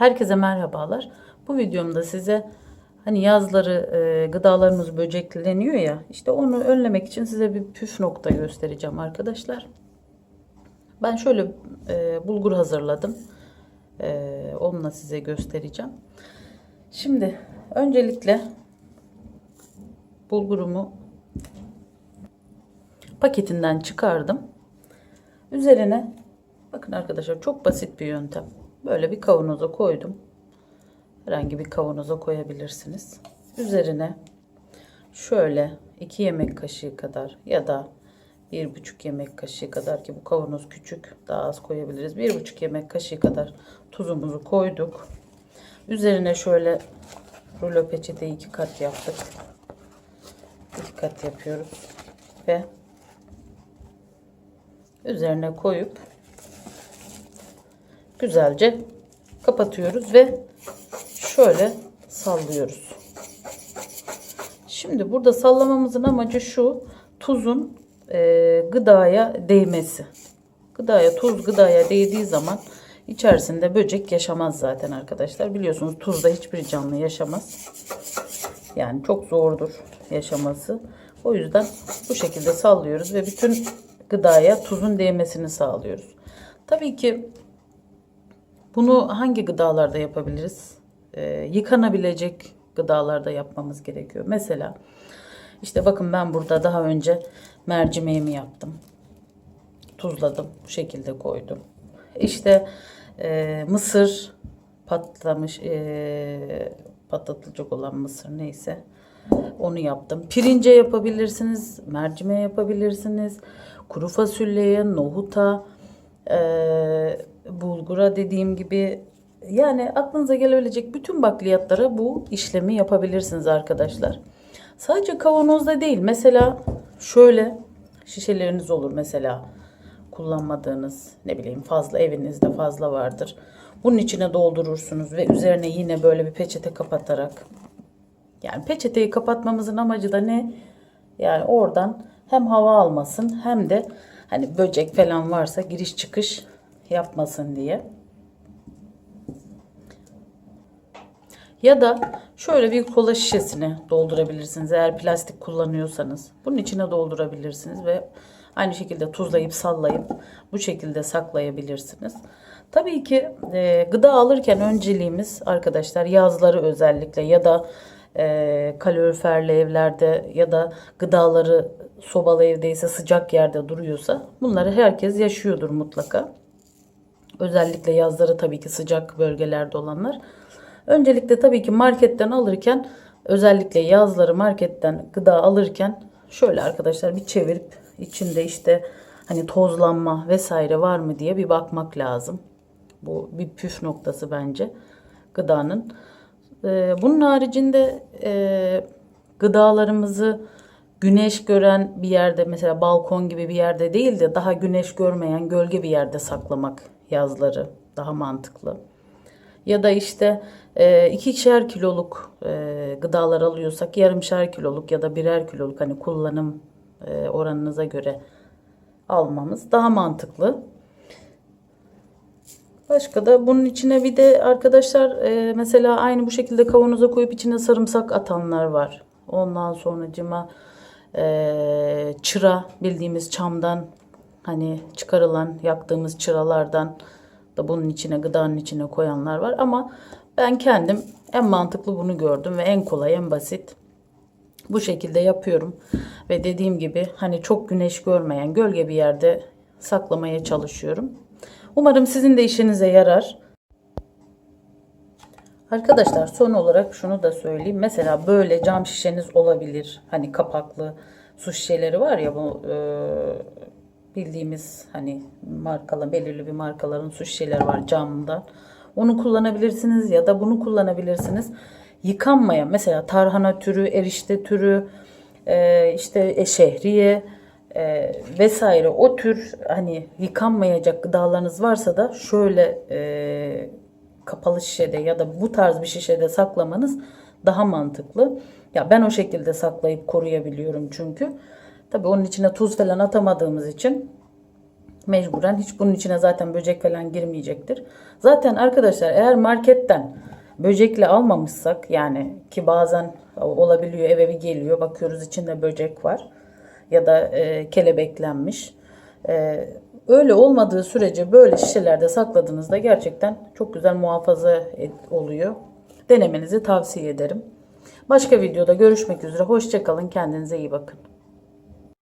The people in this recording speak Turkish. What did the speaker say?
Herkese merhabalar. Bu videomda size hani yazları e, gıdalarımız böcekleniyor ya işte onu önlemek için size bir püf nokta göstereceğim arkadaşlar. Ben şöyle e, bulgur hazırladım. E, onunla size göstereceğim. Şimdi öncelikle bulgurumu paketinden çıkardım. Üzerine bakın arkadaşlar çok basit bir yöntem. Böyle bir kavanoza koydum. Herhangi bir kavanoza koyabilirsiniz. Üzerine şöyle 2 yemek kaşığı kadar ya da 1,5 yemek kaşığı kadar ki bu kavanoz küçük daha az koyabiliriz. 1,5 yemek kaşığı kadar tuzumuzu koyduk. Üzerine şöyle rulo peçeteyi iki kat yaptık. İki kat yapıyoruz ve üzerine koyup güzelce kapatıyoruz ve şöyle sallıyoruz. Şimdi burada sallamamızın amacı şu tuzun e, gıdaya değmesi. Gıdaya tuz gıdaya değdiği zaman içerisinde böcek yaşamaz zaten arkadaşlar. Biliyorsunuz tuzda hiçbir canlı yaşamaz. Yani çok zordur yaşaması. O yüzden bu şekilde sallıyoruz ve bütün gıdaya tuzun değmesini sağlıyoruz. Tabii ki bunu hangi gıdalarda yapabiliriz? Ee, yıkanabilecek gıdalarda yapmamız gerekiyor. Mesela işte bakın ben burada daha önce mercimeğimi yaptım. Tuzladım. Bu şekilde koydum. İşte e, mısır patlamış e, patlatılacak olan mısır neyse onu yaptım. Pirince yapabilirsiniz, mercimeğe yapabilirsiniz, kuru fasulyeye, nohuta, e, bulgura dediğim gibi yani aklınıza gelebilecek bütün bakliyatlara bu işlemi yapabilirsiniz arkadaşlar. Sadece kavanozda değil. Mesela şöyle şişeleriniz olur mesela kullanmadığınız ne bileyim fazla evinizde fazla vardır. Bunun içine doldurursunuz ve üzerine yine böyle bir peçete kapatarak yani peçeteyi kapatmamızın amacı da ne? Yani oradan hem hava almasın hem de hani böcek falan varsa giriş çıkış yapmasın diye. Ya da şöyle bir kola şişesine doldurabilirsiniz. Eğer plastik kullanıyorsanız bunun içine doldurabilirsiniz ve aynı şekilde tuzlayıp sallayıp bu şekilde saklayabilirsiniz. Tabii ki e, gıda alırken önceliğimiz arkadaşlar yazları özellikle ya da e, kaloriferli evlerde ya da gıdaları sobalı evdeyse sıcak yerde duruyorsa bunları herkes yaşıyordur mutlaka. Özellikle yazları tabii ki sıcak bölgelerde olanlar. Öncelikle tabii ki marketten alırken özellikle yazları marketten gıda alırken şöyle arkadaşlar bir çevirip içinde işte hani tozlanma vesaire var mı diye bir bakmak lazım. Bu bir püf noktası bence gıdanın. Ee, bunun haricinde e, gıdalarımızı güneş gören bir yerde mesela balkon gibi bir yerde değil de daha güneş görmeyen gölge bir yerde saklamak yazları daha mantıklı. Ya da işte e, ikişer kiloluk e, gıdalar alıyorsak yarımşar kiloluk ya da birer kiloluk hani kullanım e, oranınıza göre almamız daha mantıklı. Başka da bunun içine bir de arkadaşlar e, mesela aynı bu şekilde kavanoza koyup içine sarımsak atanlar var. Ondan sonra cima e, çıra bildiğimiz çamdan hani çıkarılan yaktığımız çıralardan da bunun içine gıdanın içine koyanlar var ama ben kendim en mantıklı bunu gördüm ve en kolay en basit bu şekilde yapıyorum ve dediğim gibi hani çok güneş görmeyen gölge bir yerde saklamaya çalışıyorum. Umarım sizin de işinize yarar. Arkadaşlar son olarak şunu da söyleyeyim. Mesela böyle cam şişeniz olabilir. Hani kapaklı su şişeleri var ya bu e, bildiğimiz hani markalı belirli bir markaların su şişeleri var camdan. Onu kullanabilirsiniz ya da bunu kullanabilirsiniz. Yıkanmayan mesela tarhana türü, erişte türü, e, işte e, şehriye e, vesaire o tür hani yıkanmayacak gıdalarınız varsa da şöyle kapalı şişede ya da bu tarz bir şişede saklamanız daha mantıklı. Ya ben o şekilde saklayıp koruyabiliyorum çünkü. Tabii onun içine tuz falan atamadığımız için Mecburen hiç bunun içine zaten böcek falan girmeyecektir. Zaten arkadaşlar eğer marketten böcekle almamışsak yani ki bazen olabiliyor eve bir geliyor bakıyoruz içinde böcek var ya da e, kelebeklenmiş. E, öyle olmadığı sürece böyle şişelerde sakladığınızda gerçekten çok güzel muhafaza et- oluyor. Denemenizi tavsiye ederim. Başka videoda görüşmek üzere. Hoşçakalın. Kendinize iyi bakın.